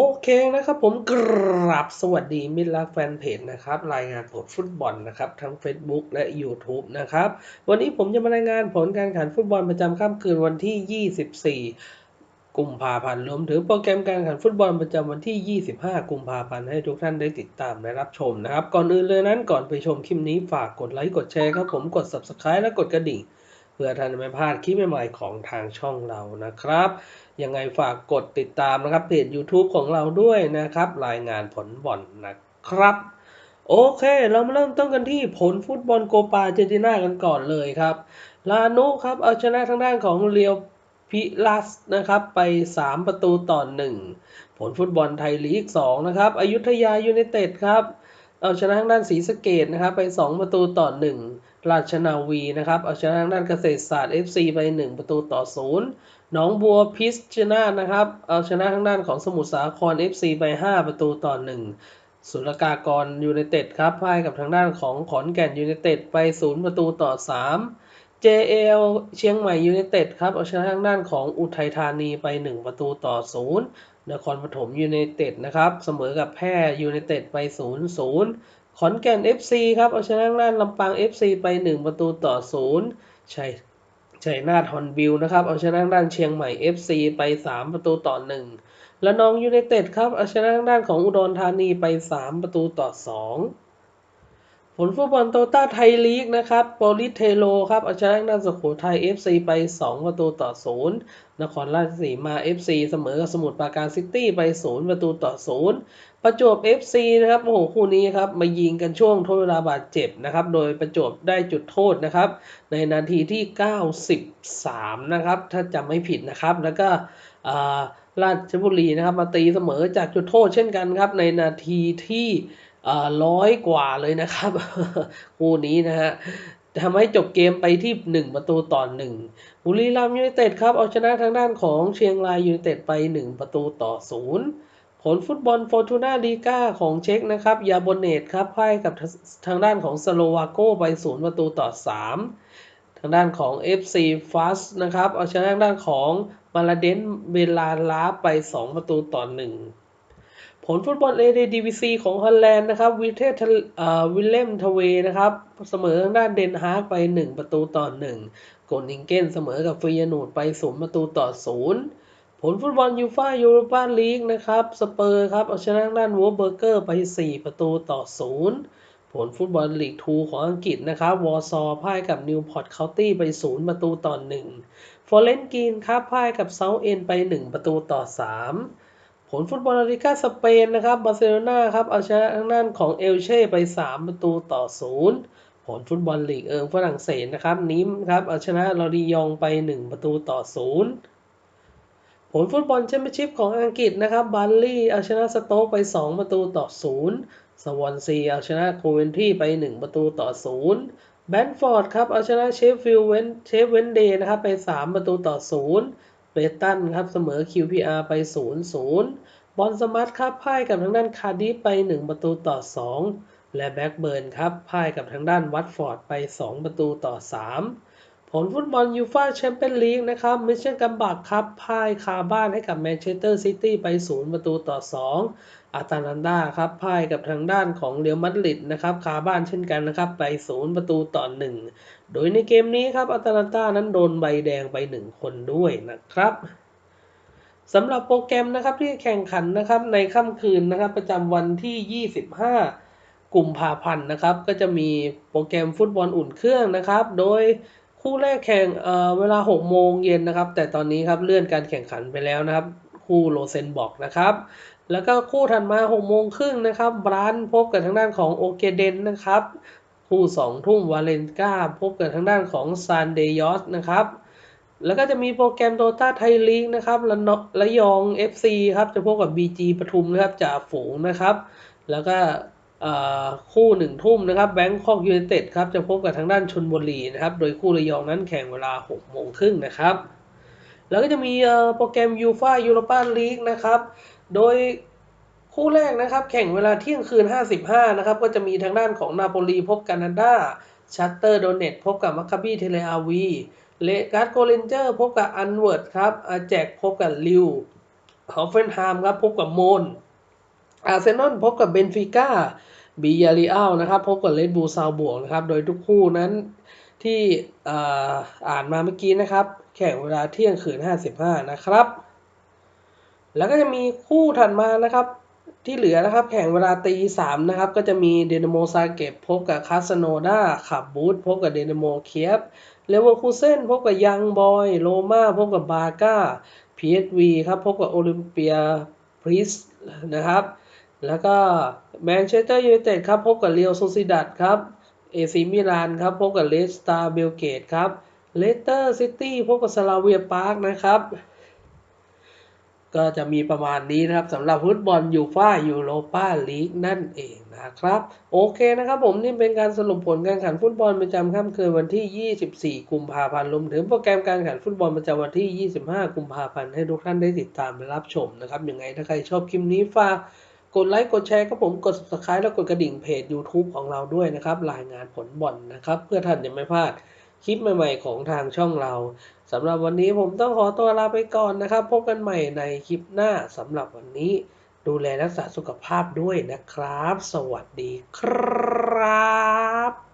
โอเคนะครับผมกราบสวัสดีมิตรรักแฟนเพจนะครับ รายงานผลฟุตบอลนะครับทั้ง Facebook และ YouTube นะครับวันนี้ผมจะมารายงานผลการแข่งขันฟุตบอลประจำค่ำคืนวันที่ 24 กุมภาพันธ์รวมถึงโปรแกรมการแข่งขันฟุตบอลประจำวันที่ 25 กุมภาพันธ์ให้ทุกท่านได้ติดตามและรับชมนะครับ ก่อนอื่นเลยนั้นก่อนไปชมคลิปนี้ฝากกดไลค์กดแชร์ครับผมกด Subscribe และกดกระดิ่ง พื่อท่านไม่พลาดคลิปใหม่ๆของทางช่องเรานะครับ ยังไงฝากกดติดตามนะครับเพจ YouTube ของเราด้วยนะครับ รายงานผลบอลนะครับ โอเค เรามาเริ่มต้นกันที่ผลฟุตบอลโกปาเจนตินากันก่อนเลยครับ ลานุครับเอาชนะทางด้านของเรียวพิลัสนะครับไป 3 ประตูต่อ 1 ผลฟุตบอลไทยลีก 2 นะครับอยุธยายูไนเต็ดครับ เอาชนะทางด้านศรีสะเกดนะครับไป 2 ประตูต่อ 1 ราชนาวีนะครับเอาชนะทางด้านเกษตรศาสตร์ FC ไป 1 ประตูต่อ0หนองบัวพิชชนะนะครับเอาชนะทางด้านของสมุทรสาคร FC ไป 5 ประตูต่อ1สุรกากรยูไนเต็ดครับพ่ายกับทางด้านของขอนแก่นยูไนเต็ดไป 0 ประตูต่อ 3 JL เชียงใหม่ยูไนเต็ดครับเอาชนะทางด้านของอุทัยธานีไป 1 ประตูต่อ 0นครปฐมยูไนเต็ดนะครับเสมอกับแพร่ยูไนเต็ดไป 0-0 ขอนแก่น FC ครับเอาชนะทางด้านลำปาง FC ไป 1 ประตูต่อ0ชัยชัยนาทฮอนบิลนะครับเอาชนะทางด้านเชียงใหม่ FC ไป 3 ประตูต่อ 1 และนองยูไนเต็ดครับเอาชนะทางด้านของอุดรธานีไป 3 ประตูต่อ 2 ผลฟุตบอลโตต้าไทยลีกนะครับโปลิสเทโลครับเอาชนะทางด้านสุโขทัย FC ไป 2 ประตูต่อ 0 นครราชสีมา FC เสมอกับสมุทรปราการซิตี้ไป 0 ประตูต่อ 0 ประจวบ FC นะครับ โอ้โห คู่นี้ครับมายิงกันช่วงทดเวลาบาดเจ็บนะครับ โดยประจวบได้จุดโทษนะครับ ในนาทีที่ 93 นะครับ ถ้าจำไม่ผิดนะครับ แล้วก็ราชบุรีนะครับมาตีเสมอจากจุดโทษเช่นกันครับ ในนาทีที่ ร้อยกว่าเลยนะครับคู่นี้นะฮะทำให้จบเกมไปที่ 1 ประตูต่อ1บุรีรัมย์ยูไนเต็ดครับ เอาชนะทางด้านของเชียงรายยูไนเต็ดไป 1 ประตูต่อ 0 ผลฟุตบอลโฟร์ตูนาลีกาของเช็กนะครับ ยาโบเนตครับพ่ายกับทางด้านของสโลวาโกไป 0 ประตูต่อ 3 ทางด้านของ FC f a s นะครับ เอาชนะทางด้านของมาลาเดนเวลาลาไป 2 ประตูต่อ 1 ผลฟุตบอลเอเดดีวีซีของฮอลแลนด์นะครับวิเทสวิลเลมทเวนะครับ เสมอทางด้านเดนฮาร์กไป 1 ประตูต่อ1โกนิงเกนเสมอกับฟรียนูดไป0ประตูต่อ 0 ผลฟุตบอลยูฟ่ายูโรปาลีกนะครับ สเปอร์ครับเอาชนะทางด้านวอเบอร์เกอร์ไป 4 ประตูต่อ 0 ผลฟุตบอลลีกทูของอังกฤษนะครับวอร์ซอพ่ายกับนิวพอร์ตเคานตี้ไป 0 ประตูต่อ1ฟอร์เรนกีนครับพ่ายกับเซาเอ็นไป 1 ประตูต่อ 3 ผลฟุตบอลลาลิกาสเปนนะครับบาร์เซโลนาครับเอาชนะทางด้านของเอลเช่ไป 3 ประตูต่อ 0 ผลฟุตบอลลีกเอิงฝรั่งเศสนะครับนิมครับเอาชนะลอรียองไป 1 ประตูต่อ 0 ผลฟุตบอลแชมเปี้ยนชิพของอังกฤษนะครับบัลลี่เอาชนะสโต๊กไป 2 ประตูต่อ 0 สวอนซีเอาชนะโคเวนทรีไป 1 ประตูต่อ 0 แบนฟอร์ดครับเอาชนะเชฟฟิลด์เวนเชฟเวนเดย์นะครับไป 3 ประตูต่อ 0 เบตันครับเสมอ QPR ไป 0-0 บอลสมัตครับพ่ายกับทางด้านคาร์ดิฟไป 1 ประตูต่อ 2 และแบ็กเบิร์นครับพ่ายกับทางด้านวัตฟอร์ดไป 2 ประตูต่อ 3 ผลฟุตบอลยูฟ่าแชมเปี้ยนลีกนะครับมิเชลกัมบักครับพ่ายคาบ้านให้กับแมนเชสเตอร์ซิตี้ไป 0 ประตูต่อ 2 อาตาลันดาครับพ่ายกับทางด้านของเรอัลมาดริดนะครับคาบ้านเช่นกันนะครับ ไป0ประตูต่อ1โดยในเกมนี้ครับอาตาลันดานั้นโดนใบแดงไป1คนด้วยนะครับสำหรับโปรแกรมนะครับที่แข่งขันนะครับในค่ำคืนนะครับ ประจำวันที่ 25กุมภาพันธ์นะครับ ก็จะมีโปรแกรมฟุตบอลอุ่นเครื่องนะครับ โดยคู่แรกแข่งเเวลา 6 โมงเย็นนะครับ แต่ตอนนี้ครับเลื่อนการแข่งขันไปแล้วนะครับ คู่โลเซนบอกนะครับ แล้วก็คู่ถัดมา6โมงครึ่งนะครับบรันพบกับทางด้านของโอเกเดนนะครับ คู่2ทุ่มวาเลนกาพบกับทางด้านของซานเดยอสนะครับ แล้วก็จะมีโปรแกรมโตต้าไทยลีกนะครับระนระยอง FC ครับจะพบกับ BG ปทุมนะครับจ่าฝูงนะครับ แล้วก็คู่หนึ่งทุ่มนะครับแบงคอกยูไนเต็ดครับจะพบกับทางด้านชนบุรีนะครับ โดยคู่ระยองนั้นแข่งเวลา6โมงครึ่งนะครับ แล้วก็จะมีโปรแกรมยูฟายูโรปาลีกนะครับ โดยคู่แรกนะครับ แข่งเวลาเที่ยงคืน 55 นะครับ ก็จะมีทางด้านของนาโปลีพบกานาดาชัตเตอร์โดเนตพบกับมัคคาบีเทเลอาวีเลการ์ดโกเลนเจอร์พบกับอันเวิร์ดครับอาแจกพบกับลิวฮอฟเฟนไฮม์ครับพบกับโมนอาร์เซนอลพบกับเบนฟิก้าบียาริอัลนะครับพบกับเลดบูซาวบวกนะครับ โดยทุกคู่นั้นที่อ่าอ่านมาเมื่อกี้นะครับ แข่งเวลาเที่ยงคืน 55 นะครับ แล้วก็จะมีคู่ถัดมานะครับ ที่เหลือนะครับ แข่งเวลาตีสามนะครับ ก็จะมีเดนโมซาเก็ตพบกับคาสโนดาขับบูธพบกับเดนโมเคียบเลเวอร์คูเซนพบกับยังบอยโรมาพบกับบาร์กาพีเอสวีครับพบกับโอลิมเปียพริสนะครับ แล้วก็แมนเชสเตอร์ยูไนเต็ดครับพบกับเรียวโซซิดัดครับเอซีมิลานครับพบกับเลสตาเบลเกตครับเลสเตอร์ซิตี้พบกับสลาเวียปาร์คนะครับ ก็จะมีประมาณนี้นะครับสำหรับฟุตบอลยูฟ่ายูโรปาลีกนั่นเองนะครับโอเคนะครับผมนี่เป็นการสรุปผลการแข่งขันฟุตบอลประจำค่ำคืนวันที่ 24 กุมภาพันธ์รวมถึงโปรแกรมการแข่งขันฟุตบอลประจำวันที่ 25 กุมภาพันธ์ให้ทุกท่านได้ติดตามและรับชมนะครับยังไงถ้าใครชอบคลิปนี้ฝากกดไลค์กดแชร์ครับผมกด subscribe แล้วกดกระดิ่งเพจ YouTube ของเราด้วยนะครับรายงานผลบอลนะครับเพื่อท่านจะไม่พลาด คลิปใหม่ๆของทางช่องเราสำหรับวันนี้ผมต้องขอตัวลาไปก่อนนะครับ พบกันใหม่ในคลิปหน้าสำหรับวันนี้ ดูแลรักษาสุขภาพด้วยนะครับ สวัสดีครับ